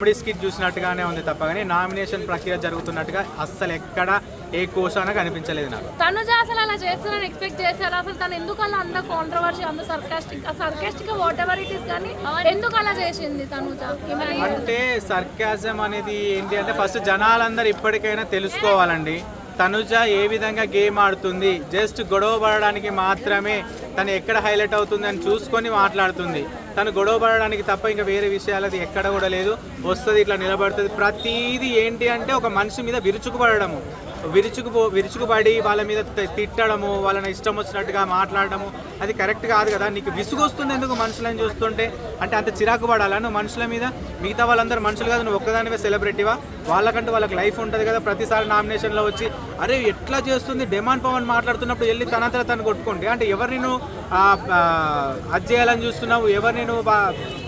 Comedy skit చూసినట్టుగానే ఉంది తప్ప కానీ నామినేషన్ ప్రక్రియ జరుగుతున్నట్టుగా అస్సలు ఎక్కడ ఏ కోసాన కనిపించలేదు నాకు. తనుజ అసలు అలా చేస్తారని ఎక్స్పెక్ట్ చేశారు. అసలు తను ఎందుకు అలా అంత కాంట్రవర్సీ అంత sarcastic sarcastic whatever it is కానీ ఎందుకు అలా చేసింది తనుజ? అంటే సర్కాజం అనేది ఏంటి అంటే ఫస్ట్ జనాలందరూ ఇప్పటికైనా తెలుసుకోవాలండి. తనుజ ఏ విధంగా గేమ్ ఆడుతుంది? జస్ట్ గొడవ పడడానికి మాత్రమే తను ఎక్కడ హైలైట్ అవుతుంది అని చూసుకొని మాట్లాడుతుంది. తను గొడవ పడడానికి తప్ప ఇంకా వేరే విషయాలది ఎక్కడ కూడా లేదు. వస్తుంది ఇట్లా నిలబడుతుంది. ప్రతిదీ ఏంటి అంటే ఒక మనిషి మీద విరుచుకుపడము విరుచుకుపో విరుచుకుపడి వాళ్ళ మీద తి- తిట్టడము వాళ్ళని ఇష్టం వచ్చినట్టుగా మాట్లాడడము. అది కరెక్ట్ కాదు కదా. నీకు విసుగొస్తుంది ఎందుకు మనుషులని చూస్తుంటే? అంటే అంత చిరాకు పడాలా? నువ్వు మనుషుల మీద? మిగతా వాళ్ళందరూ మనుషులు కాదు. నువ్వు ఒక్కదానివే సెలబ్రిటీవా వాళ్ళకంటూ వాళ్ళకి లైఫ్ ఉంటుంది కదా. ప్రతిసారి నామినేషన్లో వచ్చి అరే ఎట్లా చేస్తుంది? డిమాండ్ పవన్ మాట్లాడుతున్నప్పుడు వెళ్ళి తనంతట తను కొట్టుకోండి అంటే ఎవరిని నువ్వు అది చేయాలని చూస్తున్నావు? ఎవరిని నువ్వు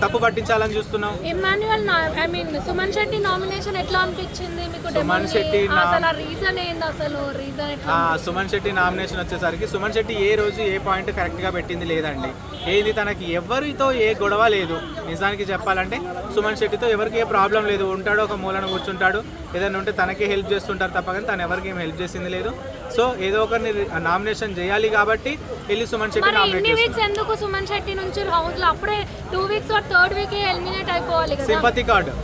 తప్పు పట్టించాలని చూస్తున్నావు? Emmanuel I mean Suman Shetty nomination ఎట్లా అనిపించింది మీకు సుమన్? శెట్టి అసలు రీజన్ ఏంది అసలు? రీజన్ ఎట్లా సుమన్ శెట్టి నామినేషన్ వచ్చేసరికి సుమన్ శెట్టి ఏ రోజు ఏ పాయింట్ కరెక్ట్గా పెట్టింది లేదండి. ఏది తనకి ఎవరితో ఏ గొడవ లేదు. నిజానికి చెప్పాలంటే సుమన్ శెట్టితో ఎవరికి ఏ ప్రాబ్లం లేదు. ఉంటాడు ఒక మూలన కూర్చుంటాడు. ఏదైనా ఉంటే తనకే హెల్ప్ చేస్తుంటారు తప్ప కానీ తను ఎవరికి ఏం హెల్ప్ చేసింది లేదు. సో ఏదో ఒకరిని నామినేషన్ చేయాలి కాబట్టి వెళ్ళి సుమన్ శెట్టి నామినేట్ వీక్స్ ఎందుకు సుమన్ శెట్టి నుంచి హౌస్లో? అప్పుడే two weeks third week eliminate అయిపోవాలి కదా. సింపతి కార్డు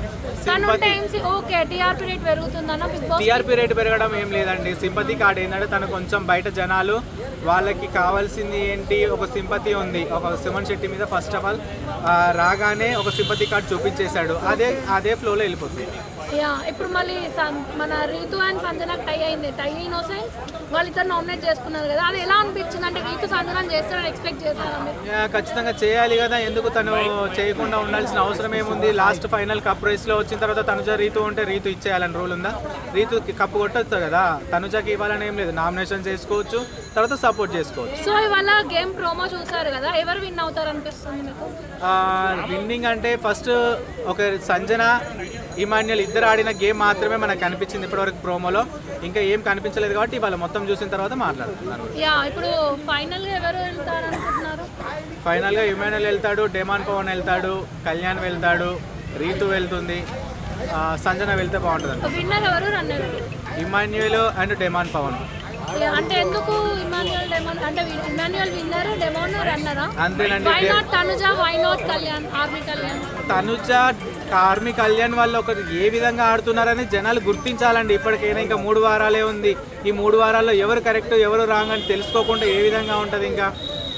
టీఆర్పీ రేట్ పెరగడం ఏం లేదండి. సింపతి కార్డ్ ఏంటంటే తను కొంచెం బయట జనాలు వాళ్ళకి కావాల్సింది ఏంటి? ఒక సింపతి ఉంది. ఒక సుమన్ శెట్టి మీద ఫస్ట్ ఆఫ్ ఆల్ రాగానే ఒక సింపతి కార్డ్ చూపించేశాడు. అదే అదే ఫ్లోలో వెళ్ళిపోతుంది. యా ఇప్పుడు మళ్ళీ మన రీతు అండ్ సంజనకు టై అయింది. టై ఇన్నోసెన్స్ వాళ్ళిద్దరు నామినేట్ చేసుకున్నారు కదా. అది ఎలా అనిపించింది? అంటే రీతు సంజన చేస్తారని ఎక్స్పెక్ట్ చేశారా ఖచ్చితంగా చేయాలి కదా. ఎందుకు తను చేయకుండా ఉండాల్సిన అవసరం ఏముంది? లాస్ట్ ఫైనల్ కప్ రేస్లో వచ్చిన తర్వాత తనుజ రీతు ఉంటే రీతు ఇచ్చేయాలని రూల్ ఉందా? రీతుకి కప్పు కొట్టచ్చు కదా. తనుజకి ఇవ్వాలని ఏం లేదు. నామినేషన్ చేసుకోవచ్చు. తర్వాత సపోర్ట్ చేసుకోవచ్చు. సో ఇవాళ గేమ్ ప్రోమో చూసారు కదా. ఎవరు విన్ అవుతారు అనిపిస్తుంది మీకు? విన్నింగ్ అంటే ఫస్ట్ ఒక సంజన ఇమాన్యుల్ ఇద్దరు ఆడిన గేమ్ మాత్రమే మనకు కనిపించింది ఇప్పటివరకు ప్రోమోలో. ఇంకా ఏం కనిపించలేదు కాబట్టి ఇవాళ మొత్తం చూసిన తర్వాత మాట్లాడుతున్నాను యా ఇప్పుడు ఫైనల్ ఎవరు ఫైనల్గా ఇమాన్యుల్ వెళ్తాడు డెమాన్ పవన్ వెళ్తాడు కళ్యాణ్ వెళ్తాడు రీతు వెళ్తుంది సంజన వెళ్తే బాగుంటుంది ఇమాన్యుయల్ అండ్ డెమాన్ పవన్. అంటే ఎందుకు ఇమాన్యుయల్ డెమోన్ అంటే ఇమాన్యుయల్ విన్నర్ డెమోన్ రన్నరా అంతేనండి why not Tanuja? Why not Kalyan? Army Kalyan? Tanuja army Kalyan వాళ్ళు ఒకరు ఏ విధంగా ఆడుతున్నారని జనాలు గుర్తించాలండి. ఇప్పటికైనా ఇంకా మూడు వారాలే ఉంది. ఈ మూడు వారాల్లో ఎవరు కరెక్ట్ ఎవరు రాంగ్ అని తెలుసుకోకుండా ఏ విధంగా ఉంటుంది ఇంకా?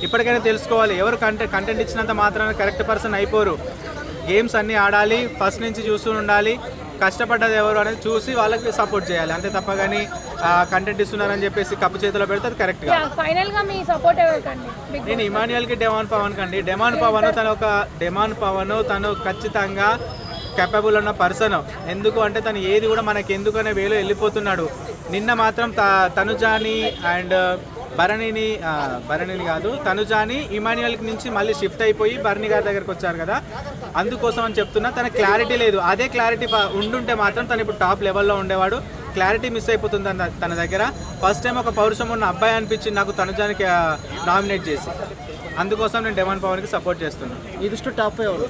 ఇప్పటికైనా తెలుసుకోవాలి. ఎవరు కంటెంట్ కంటెంట్ ఇచ్చినంత మాత్రాన కరెక్ట్ పర్సన్ అయిపోరు. గేమ్స్ అన్నీ ఆడాలి ఫస్ట్ నుంచి చూస్తూ ఉండాలి. కష్టపడ్డది ఎవరు అనేది చూసి వాళ్ళకి సపోర్ట్ చేయాలి. అంతే తప్ప కానీ కంటెంట్ ఇస్తున్నారని చెప్పేసి కప్పు చేతిలో పెడితే అది కరెక్ట్గా ఫైనల్గా మీ సపోర్ట్ ఎవరికండి? బిగ్ నేను ఇమాన్యుయల్కి డెమాన్ పవన్ కండి. డెమాన్ పవన్ తను ఒక డెమాన్ పవన్ తను ఖచ్చితంగా కెపబుల్ ఉన్న పర్సన్ ఎందుకు అంటే తను ఏది కూడా మనకి ఎందుకు అనే వేలో వెళ్ళిపోతున్నాడు. నిన్న మాత్రం తనుజాని అండ్ భరణిని భరణిని కాదు తనుజాని ఇమాన్యుయల్ నుంచి మళ్ళీ షిఫ్ట్ అయిపోయి భరణి గారి దగ్గరికి వచ్చారు కదా. అందుకోసం అని చెప్తున్నా తన క్లారిటీ లేదు. అదే క్లారిటీ ఉండుంటే మాత్రం తను ఇప్పుడు టాప్ లెవెల్లో ఉండేవాడు. క్లారిటీ మిస్ అయిపోతుంది తన- తన దగ్గర. ఫస్ట్ టైం ఒక పౌరుషం ఉన్న అబ్బాయి అనిపించింది నాకు తనుజానికి నామినేట్ చేసి. అందుకోసం నేను డెమాన్ పవన్కి సపోర్ట్ చేస్తున్నాను ఈ దృష్టి టాప్ ఎవరు?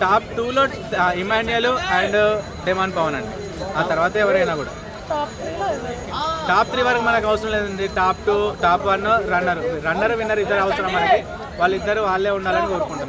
టాప్ టూలో ఇమాన్యుయల్ అండ్ డెమాన్ పవన్ అండి. ఆ తర్వాత ఎవరైనా కూడా. టాప్ త్రీ వరకు మనకు అవసరం లేదండి. Top two top one runner runner winner ఇద్దరు అవసరం మనకి. వాళ్ళిద్దరు వాళ్ళే ఉండాలని కోరుకుంటారు